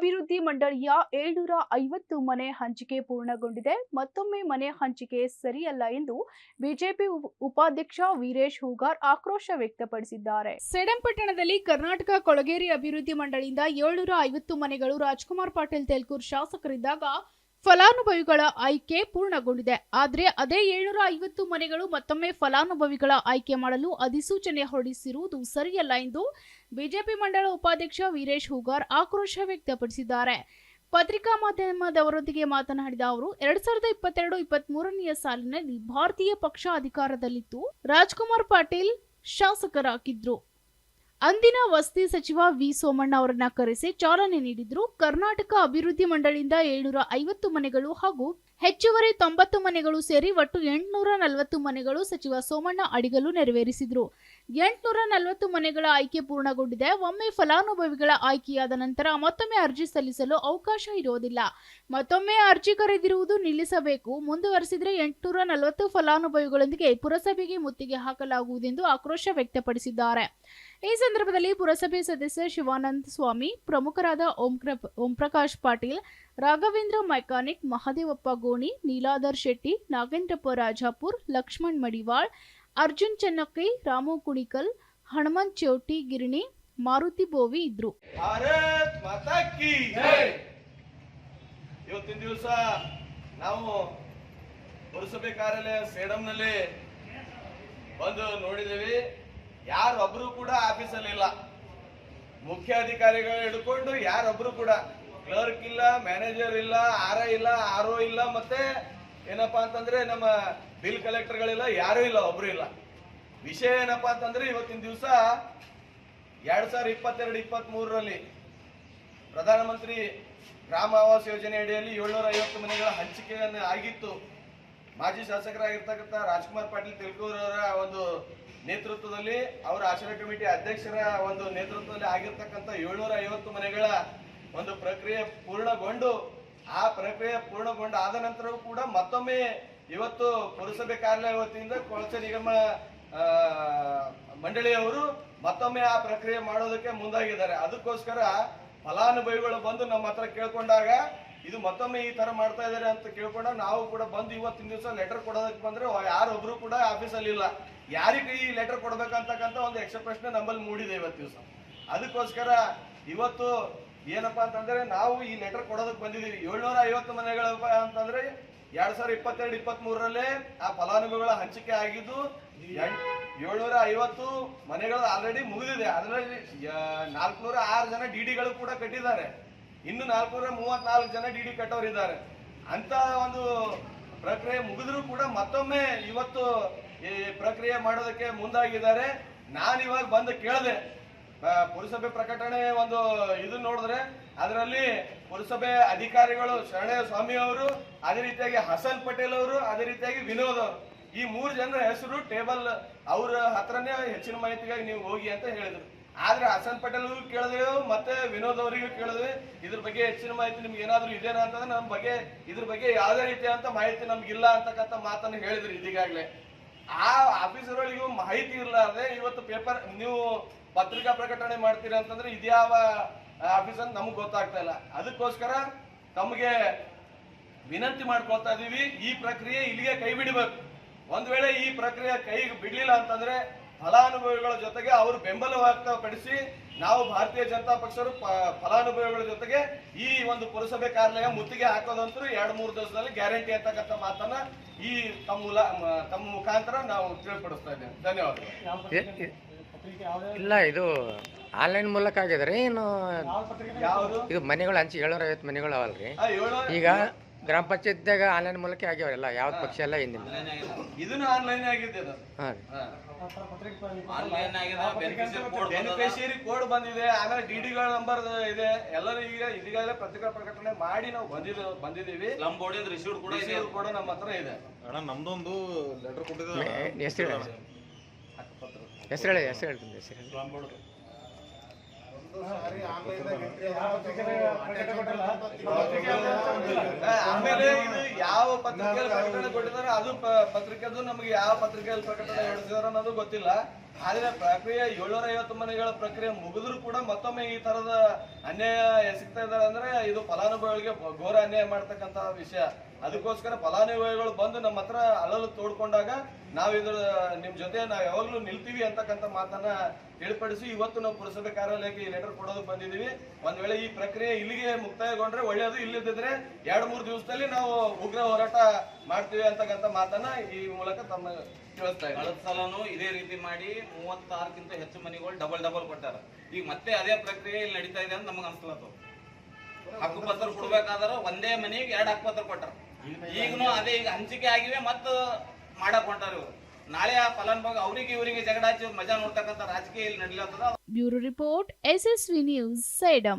ಅಭಿವೃದ್ಧಿ ಮಂಡಳಿಯ ಏಳ್ನೂರ ಐವತ್ತು ಮನೆ ಹಂಚಿಕೆ ಪೂರ್ಣಗೊಂಡಿದೆ. ಮತ್ತೊಮ್ಮೆ ಮನೆ ಹಂಚಿಕೆ ಸರಿಯಲ್ಲ ಎಂದು ಬಿಜೆಪಿ ಉಪ- ಉಪಾಧ್ಯಕ್ಷ ವೀರೇಶ್ ಹೂಗಾರ್ ಆಕ್ರೋಶ ವ್ಯಕ್ತಪಡಿಸಿದ್ದಾರೆ. ಸೇಡಂಪಟ್ಟಣದಲ್ಲಿ ಕರ್ನಾಟಕ ಕೊಳಗೇರಿ ಅಭಿವೃದ್ಧಿ ಮಂಡಳಿಯಿಂದ ಏಳ್ನೂರ ಐವತ್ತು ಮನೆಗಳು ರಾಜ್ಕುಮಾರ್ ಪಾಟೀಲ್ ತೆಲ್ಕೂರ್ ಶಾಸಕರಿದ್ದಾಗ ಫಲಾನುಭವಿಗಳ ಆಯ್ಕೆ ಪೂರ್ಣಗೊಂಡಿದೆ. ಆದರೆ ಅದೇ ಏಳ್ನೂರ ಐವತ್ತು ಮನೆಗಳು ಮತ್ತೊಮ್ಮೆ ಫಲಾನುಭವಿಗಳ ಆಯ್ಕೆ ಮಾಡಲು ಅಧಿಸೂಚನೆ ಹೊರಡಿಸಿರುವುದು ಸರಿಯಲ್ಲ ಎಂದು ಬಿಜೆಪಿ ಮಂಡಳ ಉಪಾಧ್ಯಕ್ಷ ವೀರೇಶ್ ಹೂಗಾರ್ ಆಕ್ರೋಶ ವ್ಯಕ್ತಪಡಿಸಿದ್ದಾರೆ. ಪತ್ರಿಕಾ ಮಾಧ್ಯಮದವರೊಂದಿಗೆ ಮಾತನಾಡಿದ ಅವರು, ಎರಡ್ ಸಾವಿರದ ಇಪ್ಪತ್ತೆರಡು ಇಪ್ಪತ್ತ್ ಮೂರನೆಯ ಸಾಲಿನಲ್ಲಿ ಭಾರತೀಯ ಪಕ್ಷ ಅಧಿಕಾರದಲ್ಲಿತ್ತು. ರಾಜ್ಕುಮಾರ್ ಪಾಟೀಲ್ ಶಾಸಕರಾಗಿದ್ರು. ಅಂದಿನ ವಸತಿ ಸಚಿವ ವಿ ಸೋಮಣ್ಣ ಅವರನ್ನ ಕರೆಸಿ ಚಾಲನೆ ನೀಡಿದ್ರು. ಕರ್ನಾಟಕ ಅಭಿವೃದ್ಧಿ ಮಂಡಳಿಯಿಂದ ಏಳ್ನೂರ ಐವತ್ತು ಮನೆಗಳು ಹಾಗೂ ಹೆಚ್ಚುವರಿ ತೊಂಬತ್ತು ಮನೆಗಳು ಸೇರಿ ಒಟ್ಟು ಎಂಟುನೂರ ನಲವತ್ತು ಮನೆಗಳು ಸಚಿವ ಸೋಮಣ್ಣ ಅಡಿಗಲು ನೆರವೇರಿಸಿದ್ರು. ಎಂಟುನೂರ ನಲವತ್ತು ಮನೆಗಳ ಆಯ್ಕೆ ಪೂರ್ಣಗೊಂಡಿದೆ. ಒಮ್ಮೆ ಫಲಾನುಭವಿಗಳ ಆಯ್ಕೆಯಾದ ನಂತರ ಮತ್ತೊಮ್ಮೆ ಅರ್ಜಿ ಸಲ್ಲಿಸಲು ಅವಕಾಶ ಇರುವುದಿಲ್ಲ. ಮತ್ತೊಮ್ಮೆ ಅರ್ಜಿ ಕರೆದಿರುವುದು ನಿಲ್ಲಿಸಬೇಕು. ಮುಂದುವರೆಸಿದರೆ ಎಂಟುನೂರ ನಲವತ್ತು ಫಲಾನುಭವಿಗಳೊಂದಿಗೆ ಪುರಸಭೆಗೆ ಮುತ್ತಿಗೆ ಹಾಕಲಾಗುವುದೆಂದು ಆಕ್ರೋಶ ವ್ಯಕ್ತಪಡಿಸಿದ್ದಾರೆ. ಈ ಸಂದರ್ಭದಲ್ಲಿ ಪುರಸಭೆ ಸದಸ್ಯ ಶಿವಾನಂದ ಸ್ವಾಮಿ, ಪ್ರಮುಖರಾದ ಓಂ ಪ್ರಕಾಶ್ ಪಾಟೀಲ್, ರಾಘವೇಂದ್ರ ಮೈಕಾನಿಕ್ ಮಹದೇವಪ್ಪ ಗೋಣಿ, ನೀಲಾಧರ್ ಶೆಟ್ಟಿ, ನಾಗೇಂದ್ರಪ್ಪ ರಾಜಾಪುರ್, ಲಕ್ಷ್ಮಣ್ ಮಡಿವಾಳ್, ಅರ್ಜುನ್ ಚೆನ್ನಕ್ಕೈ, ರಾಮು ಕುಣಿಕಲ್, ಹನುಮಂತ್ ಚೌಟಿ ಗಿರಣಿ, ಮಾರುತಿ ಬೋವಿ ಇದ್ರು. ಇವತ್ತಿನ ದಿವಸ ನಾವು ಪುರಸಭೆ ಕಾರ್ಯಾಲಯ ಸೇಡಂನಲ್ಲಿ ಬಂದು ನೋಡಿದೇವಿ ಯಾರೊಬ್ರು ಕೂಡ ಆಫೀಸಲ್ಲಿ ಇಲ್ಲ ಮುಖ್ಯ ಅಧಿಕಾರಿಗಳು ಹಿಡ್ಕೊಂಡು ಯಾರೊಬ್ರು ಕೂಡ. ಕ್ಲರ್ಕ್ ಇಲ್ಲ, ಮ್ಯಾನೇಜರ್ ಇಲ್ಲ, ಆರ್ ಇಲ್ಲ ಆರ್ ಇಲ್ಲ, ಮತ್ತೆ ಏನಪ್ಪಾ ಅಂತಂದ್ರೆ ನಮ್ಮ ಬಿಲ್ ಕಲೆಕ್ಟರ್ಗಳಿಲ್ಲ, ಯಾರೂ ಇಲ್ಲ, ಒಬ್ರು ಇಲ್ಲ. ವಿಷಯ ಏನಪ್ಪಾ ಅಂತಂದ್ರೆ ಇವತ್ತಿನ ದಿವಸ ಎರಡ್ ಸಾವಿರದ ಇಪ್ಪತ್ತೆರಡು ಇಪ್ಪತ್ತ್ ಮೂರರಲ್ಲಿ ಪ್ರಧಾನಮಂತ್ರಿ ಗ್ರಾಮ ಆವಾಸ್ ಯೋಜನೆ ಅಡಿಯಲ್ಲಿ ಏಳ್ನೂರ ಐವತ್ತು ಮನೆಗಳ ಹಂಚಿಕೆಯನ್ನು ಆಗಿತ್ತು. ಮಾಜಿ ಶಾಸಕರಾಗಿರ್ತಕ್ಕಂಥ ರಾಜ್ಕುಮಾರ್ ಪಾಟೀಲ್ ತಿಳ್ಕೂರವರ ಒಂದು ನೇತೃತ್ವದಲ್ಲಿ ಅವರ ಆಚರಣೆ ಕಮಿಟಿ ಅಧ್ಯಕ್ಷರ ಒಂದು ನೇತೃತ್ವದಲ್ಲಿ ಆಗಿರ್ತಕ್ಕಂಥ ಏಳ್ನೂರ ಐವತ್ತು ಮನೆಗಳ ಒಂದು ಪ್ರಕ್ರಿಯೆ ಪೂರ್ಣಗೊಂಡು, ಆ ಪ್ರಕ್ರಿಯೆ ಪೂರ್ಣಗೊಂಡು ಆದ ನಂತರವೂ ಕೂಡ ಮತ್ತೊಮ್ಮೆ ಇವತ್ತು ಪುರಸಭೆ ಕಾರ್ಯಾಲಯ ವತಿಯಿಂದ ಕೊಳಚೆ ನಿಗಮ ಮಂಡಳಿಯವರು ಮತ್ತೊಮ್ಮೆ ಆ ಪ್ರಕ್ರಿಯೆ ಮಾಡೋದಕ್ಕೆ ಮುಂದಾಗಿದ್ದಾರೆ. ಅದಕ್ಕೋಸ್ಕರ ಫಲಾನುಭವಿಗಳು ಬಂದು ನಮ್ಮ ಹತ್ರ ಕೇಳ್ಕೊಂಡಾಗ ಇದು ಮತ್ತೊಮ್ಮೆ ಈ ತರ ಮಾಡ್ತಾ ಇದಾರೆ ಅಂತ ಕೇಳ್ಕೊಂಡು ನಾವು ಕೂಡ ಬಂದು ಇವತ್ತಿನ ದಿವಸ ಲೆಟರ್ ಕೊಡೋದಕ್ಕೆ ಬಂದ್ರೆ ಯಾರೊಬ್ರು ಕೂಡ ಆಫೀಸಲ್ಲಿ ಇಲ್ಲ. ಯಾರಿಗೆ ಈ ಲೆಟರ್ ಕೊಡ್ಬೇಕಂತಕ್ಕಂತ ಒಂದು ಎಕ್ಸ್ಟ್ರಾ ಪ್ರಶ್ನೆ ನಮ್ಮಲ್ಲಿ ಮೂಡಿದೆ ಇವತ್ತು ದಿವಸ. ಅದಕ್ಕೋಸ್ಕರ ಇವತ್ತು ಏನಪ್ಪಾ ಅಂತಂದ್ರೆ ನಾವು ಈ ಲೆಟರ್ ಕೊಡೋದಕ್ಕೆ ಬಂದಿದ್ದೀವಿ. ಏಳ್ನೂರ ಐವತ್ತು ಮನೆಗಳ ಅಂತಂದ್ರೆ ಎರಡ್ ಸಾವಿರದ ಇಪ್ಪತ್ತೆರಡು ಇಪ್ಪತ್ತ್ ಮೂರರಲ್ಲೇ ಆ ಫಲಾನುಭವಿಗಳ ಹಂಚಿಕೆ ಆಗಿದ್ದು ಏಳ್ನೂರ ಐವತ್ತು ಮನೆಗಳು ಆಲ್ರೆಡಿ ಮುಗಿದಿದೆ. ಅದರಲ್ಲಿ ನಾಲ್ಕುನೂರ ಆರು ಜನ ಡಿಡಿಗಳು ಕೂಡ ಕಟ್ಟಿದ್ದಾರೆ. ಇನ್ನು ನಾಲ್ಕುನೂರ ಮೂವತ್ನಾಲ್ಕು ಜನ ಡಿಡಿ ಕಟ್ಟೋರಿದ್ದಾರೆ. ಅಂತ ಒಂದು ಪ್ರಕ್ರಿಯೆ ಮುಗಿದ್ರೂ ಕೂಡ ಮತ್ತೊಮ್ಮೆ ಇವತ್ತು ಈ ಪ್ರಕ್ರಿಯೆ ಮಾಡೋದಕ್ಕೆ ಮುಂದಾಗಿದ್ದಾರೆ. ನಾನು ಇವಾಗ ಬಂದು ಕೇಳಿದೆ. ಪುರಸಭೆ ಪ್ರಕಟಣೆ ಒಂದು ಇದು ನೋಡಿದ್ರೆ ಅದರಲ್ಲಿ ಪುರಸಭೆ ಅಧಿಕಾರಿಗಳು ಶರಣ್ಯ ಸ್ವಾಮಿ ಅವರು, ಅದೇ ರೀತಿಯಾಗಿ ಹಸನ್ ಪಟೇಲ್ ಅವರು, ಅದೇ ರೀತಿಯಾಗಿ ವಿನೋದ್ ಅವರು. ಈ ಮೂರು ಜನರ ಹೆಸರು ಟೇಬಲ್ ಅವರ ಹತ್ರನೇ ಹೆಚ್ಚಿನ ಮಾಹಿತಿಗಾಗಿ ನೀವು ಹೋಗಿ ಅಂತ ಹೇಳಿದ್ರು. ಆದ್ರೆ ಹಸನ್ ಪಟೇಲ್ ಕೇಳಿದ್ವಿ, ಮತ್ತೆ ವಿನೋದ್ ಅವರಿಗೂ ಕೇಳಿದ್ವಿ, ಇದ್ರ ಬಗ್ಗೆ ಹೆಚ್ಚಿನ ಮಾಹಿತಿ ನಿಮ್ಗೆ ಏನಾದ್ರು ಇದೇನಾ ಅಂತಂದ್ರೆ ನಮ್ಮ ಬಗ್ಗೆ, ಇದ್ರ ಬಗ್ಗೆ ಯಾವುದೇ ರೀತಿಯಾದಂತ ಮಾಹಿತಿ ನಮ್ಗಿಲ್ಲ ಅಂತಕ್ಕಂಥ ಮಾತನ್ನು ಹೇಳಿದ್ರು ಇದೀಗಾಗ್ಲೆ. ಆ ಆಫೀಸರ್ಗಳಿಗೂ ಮಾಹಿತಿ ಇರಲಾರ್ದೆ ಇವತ್ತು ಪೇಪರ್, ನೀವು ಪತ್ರಿಕಾ ಪ್ರಕಟಣೆ ಮಾಡ್ತೀರಿ ಅಂತಂದ್ರೆ ಇದ್ಯಾವ ಆಫೀಸ್ ಅಂತ ನಮ್ಗೆ ಗೊತ್ತಾಗ್ತಾ ಇಲ್ಲ. ಅದಕ್ಕೋಸ್ಕರ ತಮಗೆ ವಿನಂತಿ ಮಾಡ್ಕೊಳ್ತಾ ಇದೀವಿ, ಈ ಪ್ರಕ್ರಿಯೆ ಇಲ್ಲಿಗೆ ಕೈ ಬಿಡಬೇಕು. ಒಂದ್ ವೇಳೆ ಈ ಪ್ರಕ್ರಿಯೆ ಕೈ ಬಿಡ್ಲಿಲ್ಲ ಅಂತಂದ್ರೆ ಫಲಾನುಭವಿಗಳ ಜೊತೆಗೆ ಅವರು ಬೆಂಬಲ ವ್ಯಕ್ತಪಡಿಸಿ ನಾವು ಭಾರತೀಯ ಜನತಾ ಪಕ್ಷರು ಪ- ಫಲಾನುಭವಿಗಳ ಜೊತೆಗೆ ಈ ಒಂದು ಪುರಸಭೆ ಕಾರ್ಯಾಲಯ ಮುತ್ತಿಗೆ ಹಾಕೋದಂತೂ ಎರಡು ಮೂರು ದಿವಸದಲ್ಲಿ ಗ್ಯಾರಂಟಿ ಅಂತಕ್ಕಂಥ ಮಾತನ್ನ ಈ ತಮ್ಮ ಮೂಲ ತಮ್ಮ ಮುಖಾಂತರ ನಾವು ತಿಳಿಪಡಿಸ್ತಾ ಇದ್ದೇವೆ. ಧನ್ಯವಾದಗಳು. ಇಲ್ಲ ಇದು ಆನ್ಲೈನ್ ಮೂಲಕ ಆಗಿದ್ರೆ ಏನು ಯಾವುದು? ಇದು ಮನೆಗಳು ಹಂಚಿ ಏಳ್ನೂರ ಐವತ್ತು ಮನೆಗಳು ಅವಲ್ರಿ ಈಗ ಗ್ರಾಮ ಪಂಚಾಯತ್ದಾಗ ಆನ್ಲೈನ್ ಮೂಲಕ ಆಗ್ಯಾವಲ್ಲ ಯಾವ್ದು ಪಕ್ಷ ಎಲ್ಲ ಹಿಂದಿನ ಇದನ್ನು ಆನ್ಲೈನ್ ಆಗಿದೆ ಅದು. ಹಾಂ ಬೆನಿಫಿಷಿಯರಿ ಕೋಡ್ ಬಂದಿದೆ. ಆಮೇಲೆ ಡಿ ಡಿಗಳ ನಂಬರ್ ಇದೆ. ಎಲ್ಲರೂ ಈಗ ಇದೀಗಾಗಲೇ ಪತ್ರಿಕಾ ಪ್ರಕಟಣೆ ಮಾಡಿ ನಾವು ಬಂದಿದ್ದು ಬಂದಿದ್ದೀವಿ. ಬೋರ್ಡಿಂದ ರಿಸೀವ್ಡ್ ಕೂಡ ಕೂಡ ನಮ್ಮ ಹತ್ರ ಇದೆ. ಅಣ್ಣ ನಮ್ದೊಂದು ಲೆಟರ್ ಕೊಟ್ಟಿದ್ರು ಹೆಸರು ಹೇಳಿ. ಹೆಸರು ಹೇಳಿ ಹೆಸರು ಹೇಳ್ತೀನಿ ಹೆಸರು ಆಮೇಲೆ ಇದು ಯಾವ ಪತ್ರಿಕೆಯಲ್ಲಿ ಪ್ರಕಟಣೆ ಕೊಟ್ಟಿದ್ದಾರೆ, ಅದು ಪತ್ರಿಕೆದು ನಮಗೆ ಯಾವ ಪತ್ರಿಕೆಯಲ್ಲಿ ಪ್ರಕಟಣೆ ಹೊಡೆದಿದ್ದಾರೆ ಅನ್ನೋದು ಗೊತ್ತಿಲ್ಲ. ಆದ್ರೆ ಪ್ರಕ್ರಿಯೆ ಏಳ್ನೂರ ಐವತ್ತು ಮನೆಗಳ ಪ್ರಕ್ರಿಯೆ ಮುಗಿದ್ರು ಕೂಡ ಮತ್ತೊಮ್ಮೆ ಈ ತರದ ಅನ್ಯಾಯ ಎಸಗ್ತಾ ಇದ್ದಾರೆ ಅಂದ್ರೆ ಇದು ಫಲಾನುಭವಿಗಳಿಗೆ ಘೋರ ಅನ್ಯಾಯ ಮಾಡ್ತಕ್ಕಂತ ವಿಷಯ. ಅದಕ್ಕೋಸ್ಕರ ಫಲಾನುಭವಿಗಳು ಬಂದು ನಮ್ಮ ಹತ್ರ ಅಳಲು ತೋಡ್ಕೊಂಡಾಗ ನಾವ್ ಇದ್ರ ನಿಮ್ ಜೊತೆ ನಾವ್ ಯಾವಾಗ್ಲೂ ನಿಲ್ತೀವಿ ಅಂತಕ್ಕಂಥ ಮಾತನ್ನ ತಿಳಿಪಡಿಸಿ ಇವತ್ತು ನಾವು ಪುರಸಭೆ ಕಾರ್ಯಾಲಯಕ್ಕೆ ಈ ಲೆಟರ್ ಕೊಡೋದಕ್ಕೆ ಬಂದಿದ್ದೀವಿ. ಒಂದ್ ವೇಳೆ ಈ ಪ್ರಕ್ರಿಯೆ ಇಲ್ಲಿಗೆ ಮುಕ್ತಾಯಗೊಂಡ್ರೆ ಒಳ್ಳೆಯದು. ಇಲ್ಲದಿದ್ರೆ ಎರಡು, ಮೂರು ದಿವಸದಲ್ಲಿ ನಾವು ಉಗ್ರ ಹೋರಾಟ ಮಾಡ್ತೀವಿ ಅಂತಕ್ಕಂಥ ಮಾತನ್ನ ಈ ಮೂಲಕ ತಮ್ಮ ತಿಳಿಸ್ತಾ ಕಳೆದ ಸಲನು ಇದೇ ರೀತಿ ಮಾಡಿ ಮೂವತ್ತಾರಕ್ಕಿಂತ ಹೆಚ್ಚು ಮನೆಗಳು ಡಬಲ್ ಡಬಲ್ ಕೊಟ್ಟಾರ. ಈಗ ಮತ್ತೆ ಅದೇ ಪ್ರಕ್ರಿಯೆ ಇಲ್ಲಿ ನಡೀತಾ ಇದೆ ಅಂತ ನಮಗೆ ಅನ್ಸ್ಲತ್ತು ಹಕ್ಕುಪತ್ರ ಕೊಡ್ಬೇಕಾದ್ರೆ ಒಂದೇ ಮನೆಗೆ ಎರಡು ಹಕ್ಕುಪತ್ರ ಕೊಟ್ಟಾರ. ಈಗನು ಅದೇ ಈಗ ಹಂಚಿಕೆ ಆಗಿವೆ ಮತ್ತು ಮಾಡಕ್ ಹೊಂಟಾರ ಇವ್ರು. ನಾಳೆ ಆ ಫಲಾನುಭವಿ ಅವರಿಗೆ ಇವರಿಗೆ ಜಗಳ ಹಚ್ಚಿ ಮಜಾ ನೋಡ್ತಕ್ಕಂಥ ರಾಜಕೀಯ ಇಲ್ಲಿ ನಡೀಲತ್ತದ bureau report SSV news Sedam